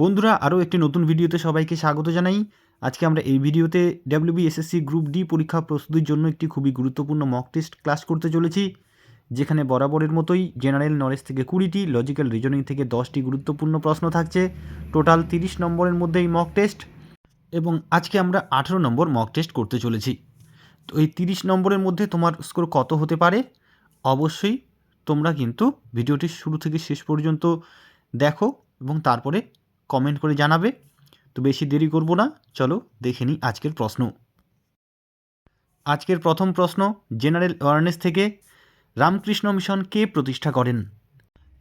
বন্ধুরা, আরও একটি নতুন ভিডিওতে সবাইকে স্বাগত জানাই। আজকে আমরা এই ভিডিওতে ডাব্লিউবিএসএসসি গ্রুপ ডি পরীক্ষা প্রস্তুতির জন্য একটি খুবই গুরুত্বপূর্ণ মক টেস্ট ক্লাস করতে চলেছি, যেখানে বরাবরের মতোই জেনারেল নলেজ থেকে কুড়িটি লজিক্যাল রিজনিং থেকে দশটি গুরুত্বপূর্ণ প্রশ্ন থাকছে। টোটাল তিরিশ নম্বরের মধ্যে এই মক টেস্ট এবং আজকে আমরা আঠেরো নম্বর মক টেস্ট করতে চলেছি। তো এই তিরিশ নম্বরের মধ্যে তোমার স্কোর কত হতে পারে? অবশ্যই তোমরা কিন্তু ভিডিওটি শুরু থেকে শেষ পর্যন্ত দেখো এবং তারপরে কমেন্ট করে জানাবে। তো বেশি দেরি করব না, চলো দেখে নিই আজকের প্রশ্ন। আজকের প্রথম প্রশ্ন জেনারেল অ্যাওয়ারনেস থেকে রামকৃষ্ণ মিশন কে প্রতিষ্ঠা করেন?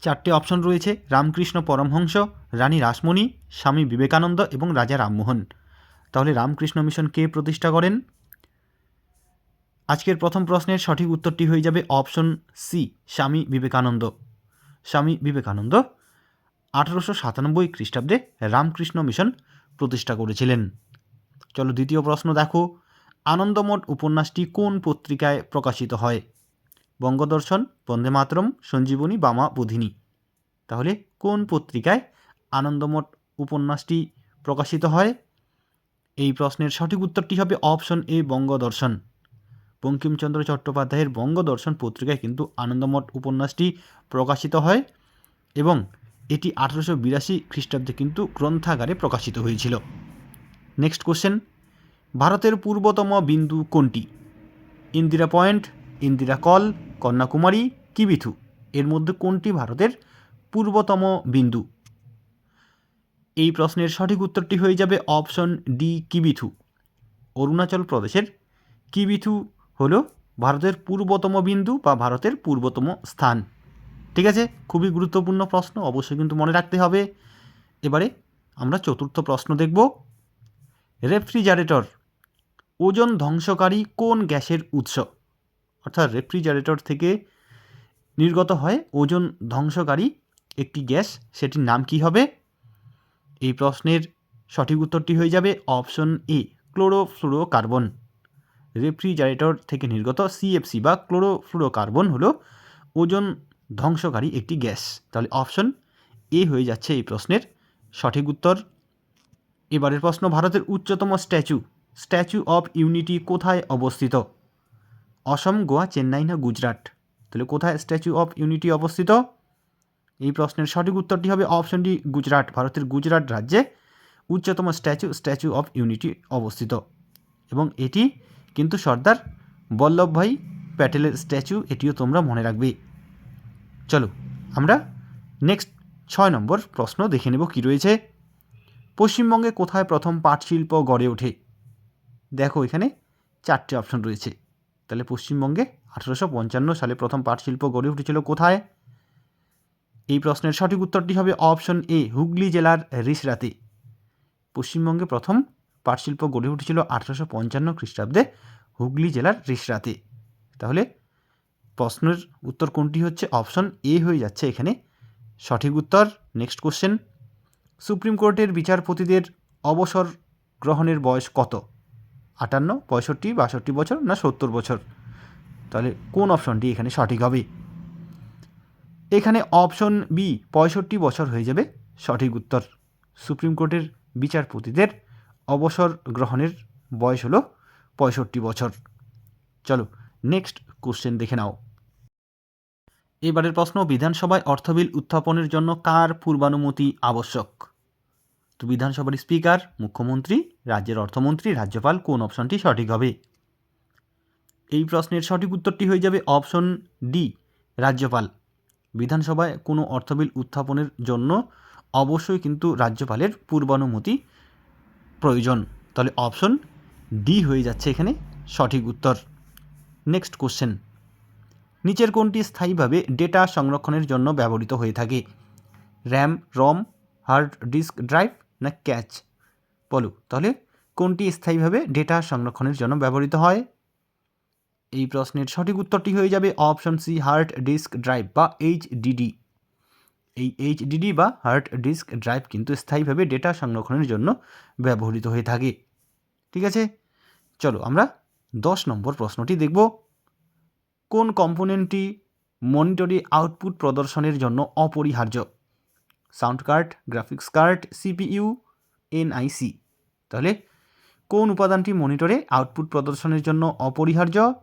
চারটে অপশন রয়েছে, রামকৃষ্ণ পরমহংস, রানী রাসমণি, স্বামী বিবেকানন্দ এবং রাজা রামমোহন। তাহলে রামকৃষ্ণ মিশন কে প্রতিষ্ঠা করেন? আজকের প্রথম প্রশ্নের সঠিক উত্তরটি হয়ে যাবে অপশন সি স্বামী বিবেকানন্দ। স্বামী বিবেকানন্দ? আঠারোশো সাতানব্বই খ্রিস্টাব্দে রামকৃষ্ণ মিশন প্রতিষ্ঠা করেছিলেন। চলো দ্বিতীয় প্রশ্ন দেখো, আনন্দমঠ উপন্যাসটি কোন পত্রিকায় প্রকাশিত হয়? বঙ্গদর্শন, বন্দে মাতরম, সঞ্জীবনী, বামা, বোধিনী। তাহলে কোন পত্রিকায় আনন্দমঠ উপন্যাসটি প্রকাশিত হয়? এই প্রশ্নের সঠিক উত্তরটি হবে? Option A, Bangadarshan. বঙ্কিমচন্দ্র চট্টোপাধ্যায়ের বঙ্গদর্শন পত্রিকায় কিন্তু আনন্দমঠ উপন্যাসটি প্রকাশিত হয় এবং এটি আঠারোশো বিরাশি খ্রিস্টাব্দে কিন্তু গ্রন্থাগারে প্রকাশিত হয়েছিল। নেক্সট কোশ্চেন ভারতের পূর্বতম বিন্দু কোনটি? Indira point, Indira col, Kanyakumari, Kibithu. এর মধ্যে কোনটি ভারতের পূর্বতম বিন্দু? এই প্রশ্নের সঠিক উত্তরটি হয়ে যাবে অপশন ডি, কিবিথু। অরুণাচল প্রদেশের কিবিথু হল ভারতের পূর্বতম বিন্দু বা ভারতের পূর্বতম স্থান। ঠিক আছে? খুবই গুরুত্বপূর্ণ প্রশ্ন, অবশ্যই কিন্তু মনে রাখতে হবে। এবারে আমরা চতুর্থ প্রশ্ন দেখব। রেফ্রিজারেটর ওজন ধ্বংসকারী কোন গ্যাসের উৎস? অর্থাৎ রেফ্রিজারেটর থেকে নির্গত হয় ওজন ধ্বংসকারী একটি গ্যাস, সেটির নাম কি হবে? এই প্রশ্নের সঠিক উত্তরটি হয়ে যাবে অপশন এ, ক্লোরোফ্লুরোকার্বন। রেফ্রিজারেটর থেকে নির্গত সিএফসি বা ক্লোরোফ্লুরোকার্বন হলো ওজন ধ্বংসকারী একটি গ্যাস। তাহলে অপশন এ হয়ে যাচ্ছে এই প্রশ্নের। সঠিক উত্তর। এবারের প্রশ্ন, ভারতের উচ্চতম স্ট্যাচু স্ট্যাচু অফ ইউনিটি কোথায় অবস্থিত? অসম, গোয়া, চেন্নাই না গুজরাট? তাহলে কোথায় স্ট্যাচু অফ ইউনিটি অবস্থিত? এই প্রশ্নের সঠিক উত্তরটি হবে অপশন ডি, গুজরাট, ভারতের গুজরাট রাজ্যে উচ্চতম স্ট্যাচু স্ট্যাচু অফ ইউনিটি অবস্থিত। এবং এটি কিন্তু সর্দার বল্লভভাই প্যাটেলের স্ট্যাচু, এটিও তোমরা মনে রাখবে। চলো, আমরা নেক্সট ছয় নম্বর প্রশ্ন দেখে নেব কী রয়েছে। পশ্চিমবঙ্গে কোথায় প্রথম পাট শিল্প গড়ে ওঠে? দেখো, এখানে চারটে অপশন রয়েছে। তাহলে পশ্চিমবঙ্গে আঠেরোশো পঞ্চান্ন সালে প্রথম পাট শিল্প গড়ে উঠেছিল কোথায়? এই প্রশ্নের সঠিক উত্তরটি হবে অপশন এ হুগলি জেলার রিসরাতে। পশ্চিমবঙ্গে প্রথম পাট শিল্প গড়ে উঠেছিল আঠেরোশো পঞ্চান্ন খ্রিস্টাব্দে হুগলি জেলার রিসরাতে। তাহলে প্রশ্নের উত্তর কোনটি হচ্ছে? অপশন এ হয়ে যাচ্ছে এখানে। সঠিক উত্তর। Next question. সুপ্রিম কোর্টের বিচারপতিদের অবসর গ্রহণের বয়স কত? আটান্ন, পঁয়ষট্টি, বাষট্টি বছর না সত্তর বছর? তাহলে কোন অপশনটি এখানে সঠিক হবে? এখানে অপশন বি, পঁয়ষট্টি বছর হয়ে যাবে। সঠিক উত্তর। সুপ্রিম কোর্টের বিচারপতিদের অবসর গ্রহণের বয়স হলো পঁয়ষট্টি বছর। চলো, নেক্সট কোশ্চেন দেখে নাও। এবারের প্রশ্ন, বিধানসভায় অর্থবিল উত্থাপনের জন্য কার পূর্বানুমতি আবশ্যক? তো বিধানসভার স্পিকার, মুখ্যমন্ত্রী, রাজ্যের অর্থমন্ত্রী, রাজ্যপাল, কোন অপশনটি সঠিক হবে? এই প্রশ্নের সঠিক উত্তরটি হয়ে যাবে অপশন ডি, রাজ্যপাল। বিধানসভায় কোনো অর্থবিল উত্থাপনের জন্য অবশ্যই কিন্তু রাজ্যপালের পূর্বানুমতি প্রয়োজন। তাহলে অপশন ডি হয়ে যাচ্ছে এখানে সঠিক উত্তর। Next question. নিচের কোনটি স্থায়ীভাবে ডেটা সংরক্ষণের জন্য ব্যবহৃত হয়ে থাকে। RAM, ROM, hard disk drive না ক্যাচ? বলো, তাহলে কোনটি স্থায়ীভাবে ডেটা সংরক্ষণের জন্য ব্যবহৃত হয়? এই প্রশ্নের সঠিক উত্তরটি হয়ে যাবে option C, hard disk drive বা এইচডিডি এই এইচডিডি বা হার্ড ডিস্ক ড্রাইভ কিন্তু স্থায়ীভাবে ডেটা সংরক্ষণের জন্য ব্যবহৃত হয়ে থাকে। ঠিক আছে? চলো আমরা দশ নম্বর প্রশ্নটি দেখব। কোন কম্পোনেন্টটি মনিটরি আউটপুট প্রদর্শনের জন্য অপরিহার্য? Sound card, graphics card, CPU, NIC. তাহলে কোন উপাদানটি মনিটরে আউটপুট প্রদর্শনের জন্য অপরিহার্য?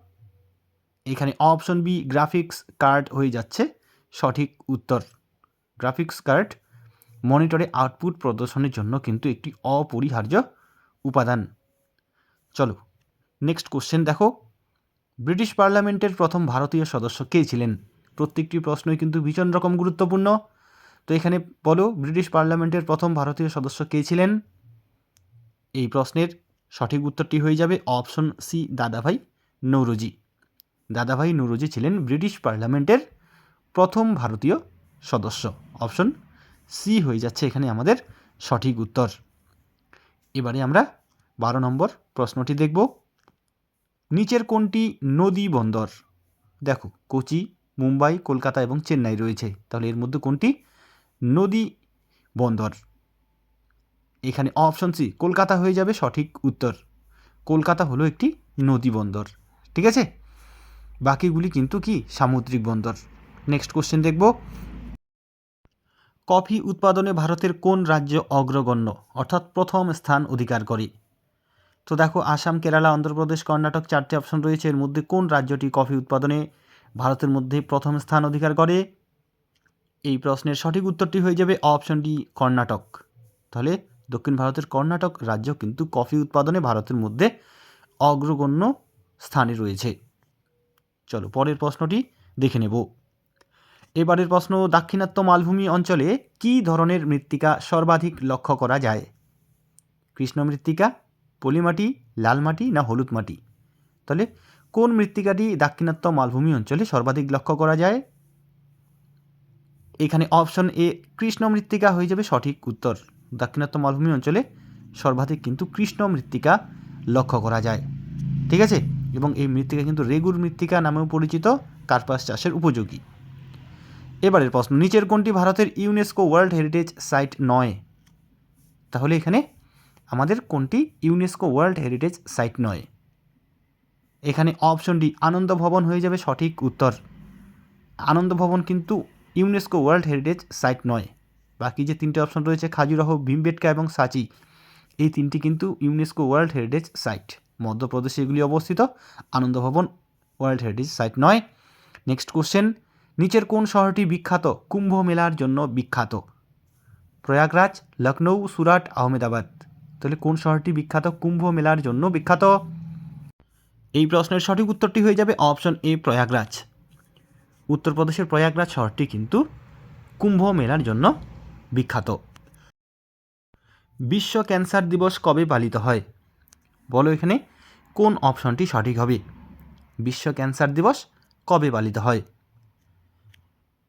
এখানে অপশন বি, গ্রাফিক্স কার্ড হয়ে যাচ্ছে। সঠিক উত্তর। গ্রাফিক্স কার্ড মনিটরে আউটপুট প্রদর্শনের জন্য কিন্তু একটি অপরিহার্য উপাদান। চলো, নেক্সট কোশ্চেন দেখো। ব্রিটিশ পার্লামেন্টের প্রথম ভারতীয় সদস্য কে ছিলেন? প্রত্যেকটি প্রশ্নই কিন্তু ভীষণ রকম গুরুত্বপূর্ণ। তো এখানে বলো, ব্রিটিশ পার্লামেন্টের প্রথম ভারতীয় সদস্য কে ছিলেন? এই প্রশ্নের সঠিক উত্তরটি হয়ে যাবে অপশন সি দাদাভাই নৌরজি। দাদাভাই নৌরজি ছিলেন ব্রিটিশ পার্লামেন্টের প্রথম ভারতীয় সদস্য। অপশন সি হয়ে যাচ্ছে এখানে আমাদের সঠিক উত্তর। এবারে আমরা বারো নম্বর প্রশ্নটি দেখব। নিচের কোনটি নদী বন্দর। দেখো, কোচি, মুম্বাই, কলকাতা এবং চেন্নাই রয়েছে। তাহলে এর মধ্যে কোনটি নদী বন্দর। এখানে অপশন সি কলকাতা হয়ে যাবে সঠিক উত্তর। কলকাতা হলো একটি নদী বন্দর। ঠিক আছে? বাকিগুলি কিন্তু কি? সামুদ্রিক বন্দর। নেক্সট কোশ্চেন দেখব। কফি উৎপাদনে ভারতের কোন রাজ্য অগ্রগণ্য? অর্থাৎ প্রথম স্থান অধিকার করে। তো দেখো, আসাম, কেরালা, অন্ধ্রপ্রদেশ, কর্ণাটক চারটি অপশন রয়েছে। এর মধ্যে কোন রাজ্যটি কফি উৎপাদনে ভারতের মধ্যে প্রথম স্থান অধিকার করে? এই প্রশ্নের সঠিক উত্তরটি হয়ে যাবে অপশন ডি কর্ণাটক। তাহলে দক্ষিণ ভারতের কর্ণাটক রাজ্য কিন্তু কফি উৎপাদনে ভারতের মধ্যে অগ্রগণ্য স্থানে রয়েছে। চলো, পরের প্রশ্নটি দেখে নেব। এবারের প্রশ্ন, দাক্ষিণাত্য মালভূমি অঞ্চলে কী ধরনের মৃত্তিকা সর্বাধিক লক্ষ্য করা যায়? কৃষ্ণ মৃত্তিকা পলিমাটি লাল মাটি না হলুদ মাটি? তাহলে কোন মৃত্তিকাটি দাক্ষিণাত্য মালভূমি অঞ্চলে সর্বাধিক লক্ষ্য করা যায়? এখানে অপশন এ কৃষ্ণ মৃত্তিকা হয়ে যাবে সঠিক উত্তর। দাক্ষিণাত্য মালভূমি অঞ্চলে সর্বাধিক কিন্তু কৃষ্ণ মৃত্তিকা লক্ষ্য করা যায়। ঠিক আছে? এবং এই মৃত্তিকা কিন্তু রেগুর মৃত্তিকা নামেও পরিচিত, কার্পাস চাষের উপযোগী। এবারের প্রশ্ন, নিচের কোনটি ভারতের ইউনেস্কো ওয়ার্ল্ড হেরিটেজ সাইট নয়? তাহলে এখানে আমাদের কোনটি? ইউনেস্কো ওয়ার্ল্ড হেরিটেজ সাইট নয়। এখানে অপশন ডি আনন্দ ভবন হয়ে যাবে সঠিক উত্তর। আনন্দ ভবন কিন্তু ইউনেস্কো ওয়ার্ল্ড হেরিটেজ সাইট নয়। বাকি যে তিনটে অপশন রয়েছে, খাজুরাহ, ভীমবেটকা এবং সাচি, এই তিনটি কিন্তু ইউনেস্কো ওয়ার্ল্ড হেরিটেজ সাইট মধ্যপ্রদেশে এগুলি অবস্থিত, Anand Bhavan world heritage site নয়। নেক্সট কোশ্চেন নিচের কোন শহরটি বিখ্যাত? কুম্ভ মেলার জন্য বিখ্যাত। প্রয়াগরাজ লখনৌ সুরাট, আহমেদাবাদ। তাহলে কোন শহরটি বিখ্যাত? কুম্ভ মেলার জন্য বিখ্যাত? এই প্রশ্নের সঠিক উত্তরটি হয়ে যাবে অপশন এ, প্রয়াগরাজ। উত্তরপ্রদেশের প্রয়াগরাজ শহরটি কিন্তু কুম্ভ মেলার জন্য বিখ্যাত। বিশ্ব ক্যান্সার দিবস কবে পালিত হয়? বলো এখানে কোন অপশনটি সঠিক হবে? বিশ্ব ক্যান্সার দিবস কবে পালিত হয়?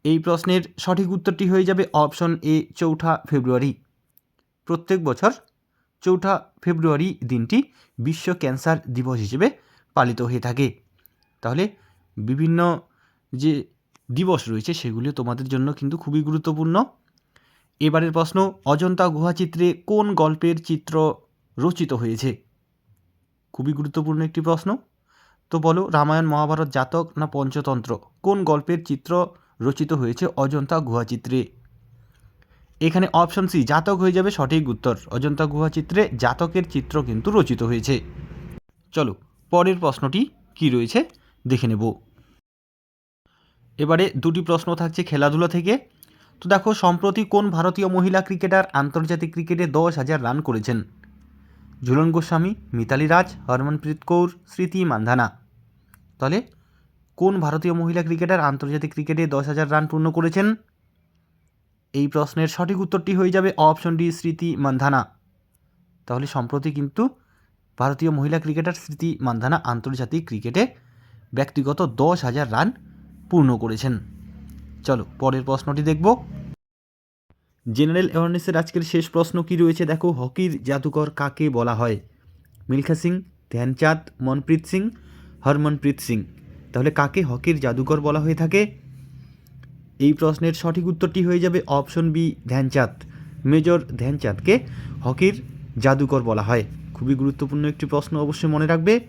এই প্রশ্নের সঠিক উত্তরটি হয়ে যাবে অপশন এ, চৌঠা ফেব্রুয়ারি। প্রত্যেক বছর চৌঠা ফেব্রুয়ারি দিনটি বিশ্ব ক্যান্সার দিবস হিসেবে পালিত হয়ে থাকে। তাহলে বিভিন্ন যে দিবস রয়েছে সেগুলি তোমাদের জন্য কিন্তু খুবই গুরুত্বপূর্ণ। এবারের প্রশ্ন, অজন্তা গুহাচিত্রে কোন গল্পের চিত্র রচিত হয়েছে? খুবই গুরুত্বপূর্ণ একটি প্রশ্ন। তো বলো, রামায়ণ, মহাভারত, জাতক না পঞ্চতন্ত্র? কোন গল্পের চিত্র রচিত হয়েছে অজন্তা গুহাচিত্রে? এখানে অপশন সি জাতক হয়ে যাবে সঠিক উত্তর। অজন্তা গুহা চিত্রে জাতকের চিত্র কিন্তু রচিত হয়েছে। চলো, পরের প্রশ্নটি কি রয়েছে? দেখে নেব। এবারে দুটি প্রশ্ন থাকছে খেলাধুলা থেকে। তো দেখো, সম্প্রতি কোন ভারতীয় মহিলা ক্রিকেটার আন্তর্জাতিক ক্রিকেটে দশ হাজার রান করেছেন? ঝুলন গোস্বামী, মিতালি রাজ, হরমনপ্রীত কৌর, স্মৃতি মান্ধানা। তাহলে কোন ভারতীয় মহিলা ক্রিকেটার আন্তর্জাতিক ক্রিকেটে দশ হাজার রান পূর্ণ করেছেন? এই প্রশ্নের সঠিক উত্তরটি হয়ে যাবে অপশন ডি, স্মৃতি মান্ধানা। তাহলে সম্প্রতি কিন্তু ভারতীয় মহিলা ক্রিকেটার স্মৃতি মান্ধানা আন্তর্জাতিক ক্রিকেটে ব্যক্তিগত দশ হাজার রান পূর্ণ করেছেন। চলো, পরের প্রশ্নটি দেখব। জেনারেল অ্যাওয়ারনেসের আজকের শেষ প্রশ্ন কি রয়েছে? দেখো, হকির জাদুকর কাকে বলা হয়? মিলখা সিং, ধ্যানচাঁদ, মনপ্রীত সিং, হরমনপ্রীত সিং। তাহলে কাকে হকির জাদুকর বলা হয়ে থাকে? এই প্রশ্নের সঠিক উত্তরটি হয়ে যাবে অপশন বি, ধ্যানচাঁদ। মেজর ধ্যানচাঁদকে হকির জাদুকর বলা হয়। খুবই গুরুত্বপূর্ণ একটি প্রশ্ন অবশ্যই মনে রাখবে।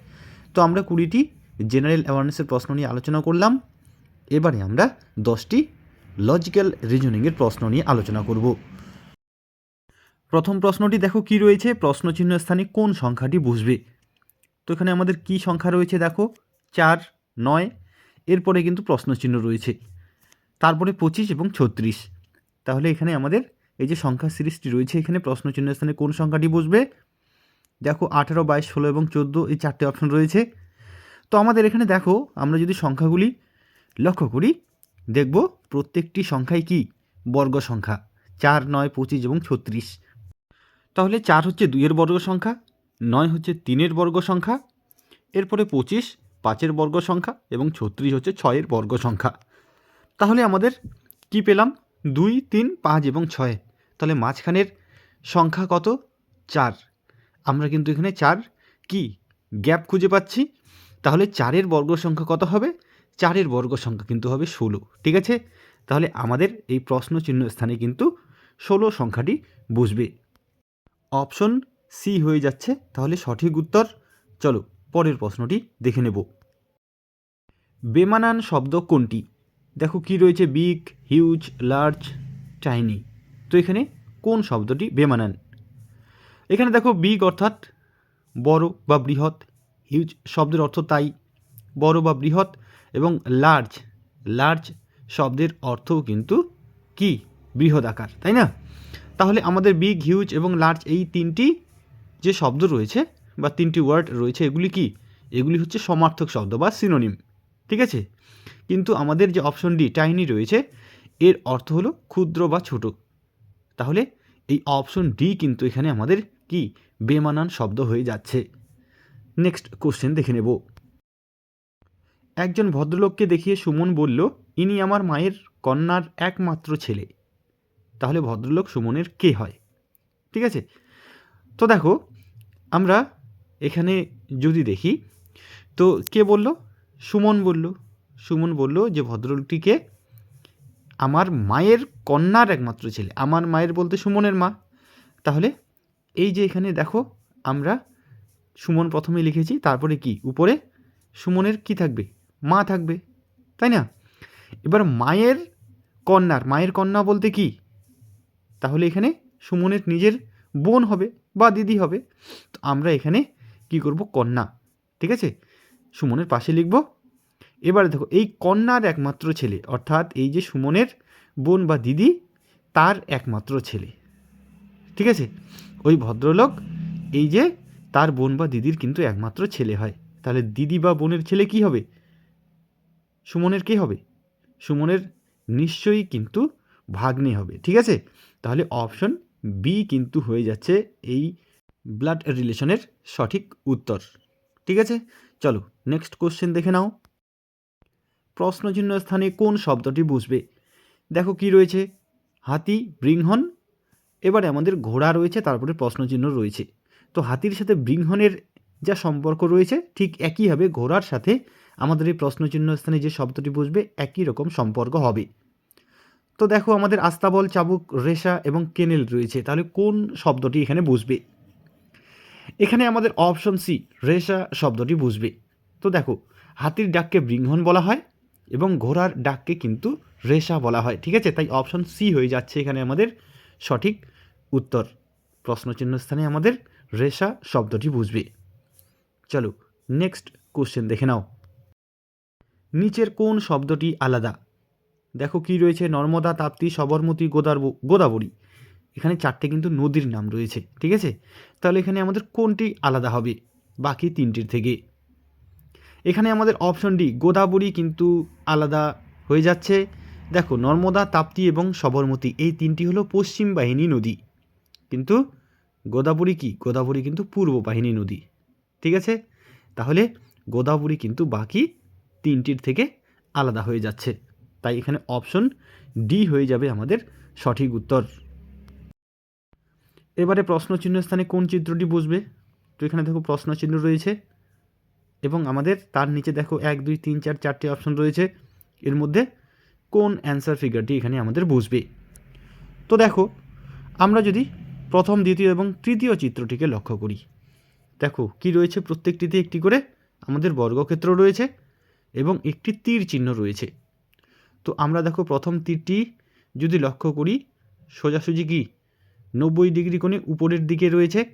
তো আমরা কুড়িটি জেনারেল অ্যাওয়ারনেসের প্রশ্ন নিয়ে আলোচনা করলাম। এবারে আমরা দশটি লজিক্যাল রিজনিংয়ের প্রশ্ন নিয়ে আলোচনা করব। প্রথম প্রশ্নটি দেখো কি রয়েছে? প্রশ্নচিহ্ন স্থানে কোন সংখ্যাটি বুঝবে তো এখানে আমাদের কি সংখ্যা রয়েছে দেখো? চার, নয়। এরপরে কিন্তু প্রশ্নচিহ্ন রয়েছে। তারপরে পঁচিশ এবং ছত্রিশ। তাহলে এখানে আমাদের এই যে সংখ্যা সিরিজটি রয়েছে, এখানে প্রশ্নচিহ্ন স্থানে কোন সংখ্যাটি বসবে? দেখো, আঠেরো, বাইশ, ষোলো এবং চোদ্দ এই চারটে অপশন রয়েছে। তো আমাদের এখানে দেখো, আমরা যদি সংখ্যাগুলি লক্ষ্য করি, দেখব প্রত্যেকটি সংখ্যাই কি? বর্গ সংখ্যা। চার, নয়, পঁচিশ এবং ছত্রিশ। তাহলে চার হচ্ছে দুইয়ের বর্গ সংখ্যা, নয় হচ্ছে তিনের বর্গ সংখ্যা, এরপরে পঁচিশ, পাঁচের বর্গ সংখ্যা এবং ছত্রিশ হচ্ছে ছয়ের বর্গ সংখ্যা। তাহলে আমাদের কি পেলাম? দুই, তিন, পাঁচ এবং ছয়। তাহলে মাঝখানের সংখ্যা কত? চার। আমরা কিন্তু এখানে চার কি? গ্যাপ খুঁজে পাচ্ছি। তাহলে চারের বর্গ সংখ্যা কত হবে? চারের বর্গ সংখ্যা কিন্তু হবে ষোলো। ঠিক আছে? তাহলে আমাদের এই প্রশ্ন চিহ্ন স্থানে কিন্তু ষোলো সংখ্যাটি বসবে। অপশন সি হয়ে যাচ্ছে। তাহলে সঠিক উত্তর, চলো পরের প্রশ্নটি দেখে নেব। বেমানান শব্দ কোনটি? দেখো কি রয়েছে বিগ হিউজ লার্জ টাইনি তো এখানে কোন শব্দটি বেমানান? এখানে দেখো বিগ অর্থাৎ বড় বা বৃহৎ হিউজ শব্দের অর্থ তাই। বড় বা বৃহৎ এবং লার্জ লার্জ শব্দের অর্থও কিন্তু কি? বৃহৎ আকার, তাই না? তাহলে আমাদের বিগ হিউজ এবং লার্জ এই তিনটি যে শব্দ রয়েছে বা তিনটি ওয়ার্ড রয়েছে, এগুলি কি? এগুলি হচ্ছে সমার্থক শব্দ বা সিনোনিম ঠিক আছে? কিন্তু আমাদের যে অপশন ডি টাইনি রয়েছে, এর অর্থ হলো ক্ষুদ্র বা ছোট। তাহলে এই অপশন ডি কিন্তু এখানে আমাদের কি? বেমানান শব্দ হয়ে যাচ্ছে। নেক্সট কোশ্চেন দেখে নেব। একজন ভদ্রলোককে দেখিয়ে সুমন বলল, ইনি আমার মায়ের কন্যার একমাত্র ছেলে। তাহলে ভদ্রলোক সুমনের কে হয়? ঠিক আছে? তো দেখো, আমরা এখানে যদি দেখি, তো কে বলল? সুমন বলল সুমন বলল যে ভদ্রলোকটিকে আমার মায়ের কন্যার একমাত্র ছেলে, আমার মায়ের বলতে সুমনের মা। তাহলে এই যে এখানে দেখো, আমরা সুমন প্রথমে লিখেছি, তারপরে কি? উপরে সুমনের কি থাকবে? মা থাকবে, তাই না? এবার মায়ের কন্যার, মায়ের কন্যা বলতে কি? তাহলে এখানে সুমনের নিজের বোন হবে বা দিদি হবে। তো আমরা এখানে কি করব? কন্যা, ঠিক আছে? সুমনের পাশে লিখব। এবারে দেখো, এই কন্যার একমাত্র ছেলে, অর্থাৎ এই যে সুমনের বোন বা দিদি, তার একমাত্র ছেলে। ঠিক আছে? ওই ভদ্রলোক, এই যে তার বোন বা দিদির কিন্তু একমাত্র ছেলে হয়। তাহলে দিদি বা বোনের ছেলে কি হবে? সুমনের কে হবে? সুমনের নিশ্চয়ই কিন্তু ভাগ্নে হবে। ঠিক আছে? তাহলে অপশন বি কিন্তু হয়ে যাচ্ছে এই ব্লাড রিলেশনের সঠিক উত্তর। ঠিক আছে? চলো নেক্সট কোশ্চেন দেখে নাও। প্রশ্নচিহ্ন স্থানে কোন শব্দটি বুঝবে দেখো কি রয়েছে, হাতি বৃংহন এবারে আমাদের ঘোড়া রয়েছে, তারপরে প্রশ্নচিহ্ন রয়েছে। তো হাতির সাথে বৃংহনের যা সম্পর্ক রয়েছে, ঠিক একইভাবে ঘোড়ার সাথে আমাদের এই প্রশ্নচিহ্ন স্থানে যে শব্দটি বুঝবে একই রকম সম্পর্ক হবে। তো দেখো আমাদের আস্তাবল, চাবুক, রেশা এবং কেনেল রয়েছে, তাহলে কোন শব্দটি এখানে বুঝবে এখানে আমাদের অপশন সি রেশা শব্দটি বুঝবে। তো দেখো, হাতির ডাককে বৃংহন বলা হয় এবং ঘোড়ার ডাককে কিন্তু রেশা বলা হয়, ঠিক আছে? তাই অপশন সি হয়ে যাচ্ছে এখানে আমাদের সঠিক উত্তর। প্রশ্নচিহ্ন স্থানে আমাদের রেশা শব্দটি বুঝবে। চলো নেক্সট কোশ্চেন দেখে নাও। নিচের কোন শব্দটি আলাদা? দেখো কি রয়েছে, নর্মদা, তাপ্তি, সবরমতী গোদার গোদাবরী। এখানে চারটে কিন্তু নদীর নাম রয়েছে, ঠিক আছে? তাহলে এখানে আমাদের কোনটি আলাদা হবে? বাকি তিনটির থেকে। এখানে আমাদের অপশন ডি গোদাবরী কিন্তু আলাদা হয়ে যাচ্ছে। দেখো, নর্মদা, তাপ্তি এবং সবরমতী, এই তিনটি হলো পশ্চিম বাহিনী নদী। কিন্তু গোদাবরী কি? গোদাবরী কিন্তু পূর্ব বাহিনী নদী, ঠিক আছে? তাহলে গোদাবরী কিন্তু বাকি তিনটির থেকে আলাদা হয়ে যাচ্ছে। তাই এখানে অপশন ডি হয়ে যাবে আমাদের সঠিক উত্তর। এবারে প্রশ্নচিহ্ন স্থানে কোন চিত্রটি বসবে? তো এখানে দেখো প্রশ্নচিহ্ন রয়েছে এবং আমাদের তার নিচে দেখো এক, দুই, তিন, চার, চারটি অপশন রয়েছে। এর মধ্যে কোন অ্যান্সার ফিগারটি এখানে আমাদের বসবে? তো দেখো, আমরা যদি প্রথম, দ্বিতীয় এবং তৃতীয় চিত্রটিকে লক্ষ্য করি, দেখো কি রয়েছে প্রত্যেকটিতে একটি করে আমাদের বর্গক্ষেত্র রয়েছে এবং একটি তীর চিহ্ন রয়েছে। তো আমরা দেখো প্রথম তীরটি যদি লক্ষ্য করি, সোজাসুজি কি? নব্বই ডিগ্রি কোণে উপরের দিকে রয়েছে।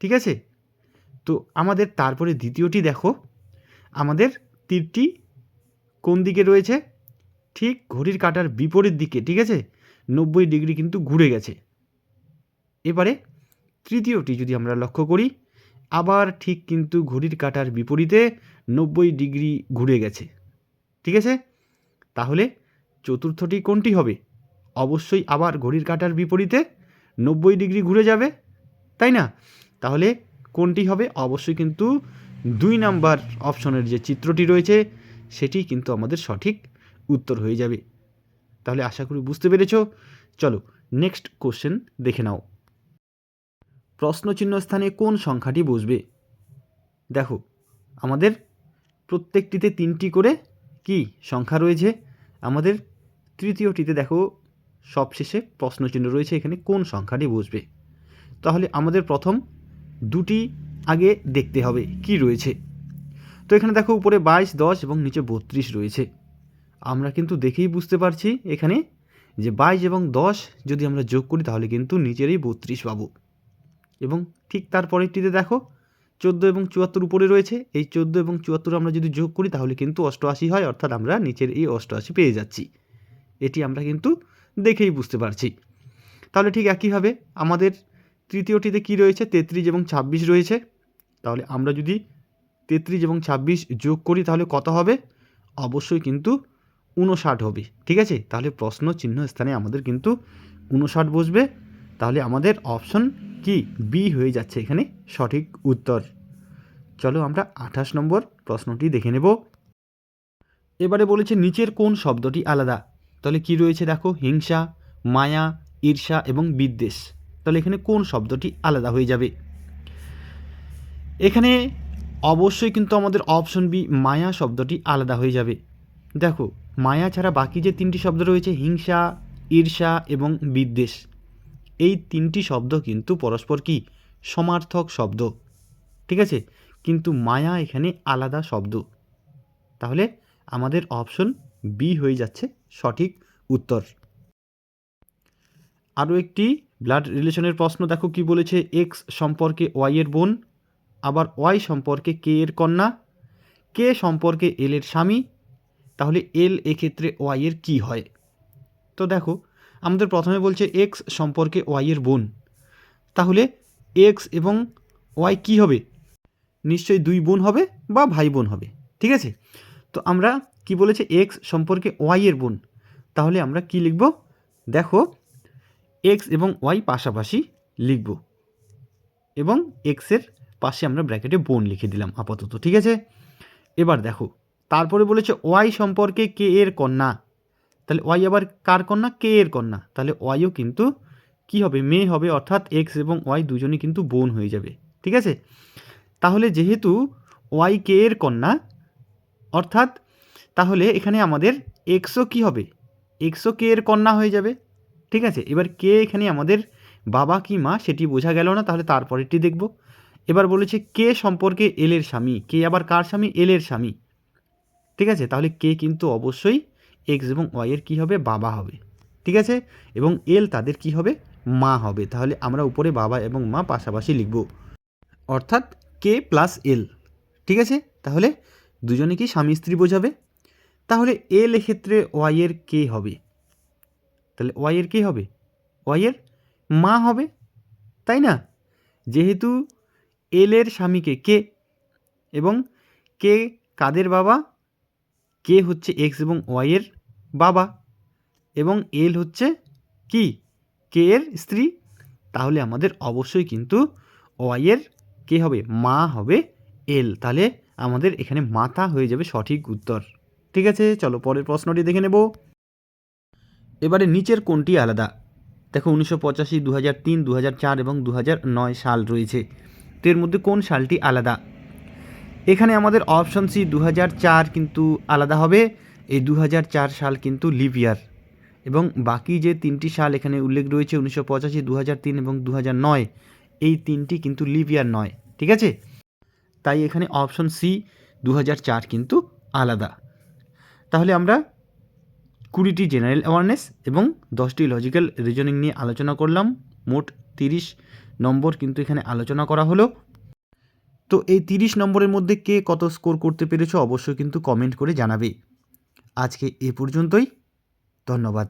ঠিক আছে? তো আমাদের তারপরে দ্বিতীয়টি দেখো। আমাদের তীরটি কোন দিকে রয়েছে? ঠিক ঘড়ির কাটার বিপরীত দিকে, ঠিক আছে? নব্বই ডিগ্রি কিন্তু ঘুরে গেছে। এবারে তৃতীয়টি যদি আমরা লক্ষ্য করি, আবার ঠিক কিন্তু ঘড়ির কাটার বিপরীতে নব্বই ডিগ্রি ঘুরে গেছে। ঠিক আছে? তাহলে চতুর্থটি কোনটি হবে? অবশ্যই আবার ঘড়ির কাটার বিপরীতে নব্বই ডিগ্রি ঘুরে যাবে, তাই না? তাহলে কোনটি হবে? অবশ্যই কিন্তু দুই নাম্বার অপশনের যে চিত্রটি রয়েছে, সেটি কিন্তু আমাদের সঠিক উত্তর হয়ে যাবে। তাহলে আশা করি বুঝতে পেরেছ। চলো নেক্সট কোশ্চেন দেখে নাও। প্রশ্নচিহ্ন স্থানে কোন সংখ্যাটি বসবে? দেখো, আমাদের প্রত্যেকটিতে তিনটি করে কি সংখ্যা রয়েছে? আমাদের তৃতীয়টিতে দেখো সবশেষে প্রশ্নচিহ্ন রয়েছে এখানে, কোন সংখ্যাটি বসবে তাহলে আমাদের প্রথম দুটি আগে দেখতে হবে কি রয়েছে। তো এখানে দেখো উপরে বাইশ, দশ এবং নিচে বত্রিশ রয়েছে। আমরা কিন্তু দেখেই বুঝতে পারছি এখানে যে বাইশ এবং দশ যদি আমরা যোগ করি তাহলে কিন্তু নিচেরই বত্রিশ পাবো। এবং ঠিক তার পরেরটিতে দেখো, চোদ্দ এবং চুয়াত্তর উপরে রয়েছে। এই চোদ্দ এবং চুয়াত্তর আমরা যদি যোগ করি তাহলে কিন্তু অষ্টআশি হয়, অর্থাৎ আমরা নিচের এই অষ্টআশি পেয়ে যাচ্ছি। এটি আমরা কিন্তু দেখেই বুঝতে পারছি। তাহলে ঠিক একইভাবে আমাদের তৃতীয়টিতে কি রয়েছে? তেত্রিশ এবং ছাব্বিশ রয়েছে। তাহলে আমরা যদি তেত্রিশ এবং ছাব্বিশ যোগ করি, তাহলে কত হবে? অবশ্যই কিন্তু উনষাট হবে। ঠিক আছে? তাহলে প্রশ্ন চিহ্ন স্থানে আমাদের কিন্তু উনষাট বসবে। তাহলে আমাদের অপশন কি? বি হয়ে যাচ্ছে এখানে সঠিক উত্তর। চলো আমরা আঠাশ নম্বর প্রশ্নটি দেখে নেব। এবারে বলেছে, নিচের কোন শব্দটি আলাদা? তাহলে কি রয়েছে দেখো? হিংসা, মায়া, ঈর্ষা এবং বিদ্বেষ। তাহলে এখানে কোন শব্দটি আলাদা হয়ে যাবে? এখানে অবশ্যই কিন্তু আমাদের অপশন বি মায়া শব্দটি আলাদা হয়ে যাবে। দেখো, মায়া ছাড়া বাকি যে তিনটি শব্দ রয়েছে, হিংসা, ঈর্ষা এবং বিদ্বেষ, এই তিনটি শব্দ কিন্তু পরস্পর কি? সমার্থক শব্দ। ঠিক আছে? কিন্তু মায়া এখানে আলাদা শব্দ। তাহলে আমাদের অপশন বি হয়ে যাচ্ছে সঠিক উত্তর। আরও একটি ব্লাড রিলেশনের প্রশ্ন, দেখো কি বলেছে এক্স সম্পর্কে ওয়াই এর বোন, আবার ওয়াই সম্পর্কে কে এর কন্যা কে সম্পর্কে এল এর স্বামী, তাহলে এল এক্ষেত্রে ওয়াই এর কী হয়? তো দেখো, আমাদের প্রথমে বলছে এক্স সম্পর্কে ওয়াই এর বোন, তাহলে এক্স এবং ওয়াই কী হবে? নিশ্চয়ই দুই বোন হবে বা ভাই বোন হবে, ঠিক আছে? তো আমরা কি বলেছে? এক্স সম্পর্কে ওয়াই এর বোন। তাহলে আমরা কি লিখব? দেখো এক্স এবং ওয়াই পাশাপাশি লিখব। এবং এক্সের পাশে আমরা ব্র্যাকেটে বোন লিখে দিলাম আপাতত, ঠিক আছে? এবার দেখো, তারপরে বলেছে ওয়াই সম্পর্কে কে এর কন্যা? তাহলে ওয়াই আবার কার কন্যা? কে এর কন্যা? তাহলে ওয়াইও কিন্তু কি হবে? মেয়ে হবে, অর্থাৎ এক্স এবং ওয়াই দুজনই কিন্তু বোন হয়ে যাবে, ঠিক আছে? তাহলে যেহেতু ওয়াই কে এর কন্যা, অর্থাৎ তাহলে এখানে আমাদের এক্সও কি হবে? এক্সও কে এর কন্যা হয়ে যাবে। ঠিক আছে? এবার কে এখানে আমাদের বাবা কি মা সেটি বোঝা গেল না, তাহলে তারপরেরটি দেখব। এবার বলেছে কে সম্পর্কে এলের স্বামী। কে আবার কার স্বামী? এলের স্বামী। ঠিক আছে? তাহলে কে কিন্তু অবশ্যই এক্স এবং ওয়াইয়ের কী হবে? বাবা হবে। ঠিক আছে? এবং এল তাদের কি হবে? মা হবে। তাহলে আমরা উপরে বাবা এবং মা পাশাপাশি লিখব। অর্থাৎ কে প্লাস এল ঠিক আছে? তাহলে দুজনে কি স্বামী স্ত্রী বোঝাবে? তাহলে এল এক্ষেত্রে ওয়াইয়ের কে হবে। তাহলে ওয়াইয়ের কে হবে? ওয়াইয়ের মা হবে? তাই না? যেহেতু এলের স্বামীকে কে এবং কে কাদের বাবা? কে হচ্ছে এক্স এবং ওয়াইয়ের বাবা। এবং এল হচ্ছে কি? কে এর স্ত্রী। তাহলে আমাদের অবশ্যই কিন্তু ওয়াইয়ের কে হবে, মা হবে এল তাহলে আমাদের এখানে মাতা হয়ে যাবে সঠিক উত্তর। ঠিক আছে, চলো পরের প্রশ্নটি দেখে নেব। এবারে নিচের কোনটি আলাদা? দেখো উনিশশো পঁচাশি দু হাজার তিন দু হাজার চার এবং দু হাজার নয় সাল রয়েছে। তো এর মধ্যে কোন সালটি আলাদা? এখানে আমাদের অপশন সি দু চার কিন্তু আলাদা হবে, এই দু চার সাল কিন্তু লিভ ইয়ার এবং বাকি যে তিনটি সাল এখানে উল্লেখ রয়েছে, উনিশশো পঁচাশি দু তিন এবং দু নয়, এই তিনটি কিন্তু লিভ ইয়ার নয়, ঠিক আছে? তাই এখানে অপশন সি দু চার কিন্তু আলাদা। তাহলে আমরা কুড়িটি জেনারেল অ্যাওয়ারনেস এবং দশটি লজিক্যাল রিজনিং নিয়ে আলোচনা করলাম। মোট তিরিশ নম্বর কিন্তু এখানে আলোচনা করা হলো। তো এই তিরিশ নম্বরের মধ্যে কে কত স্কোর করতে পেরেছ অবশ্যই কিন্তু কমেন্ট করে জানাবে। আজকে এ পর্যন্তই। ধন্যবাদ।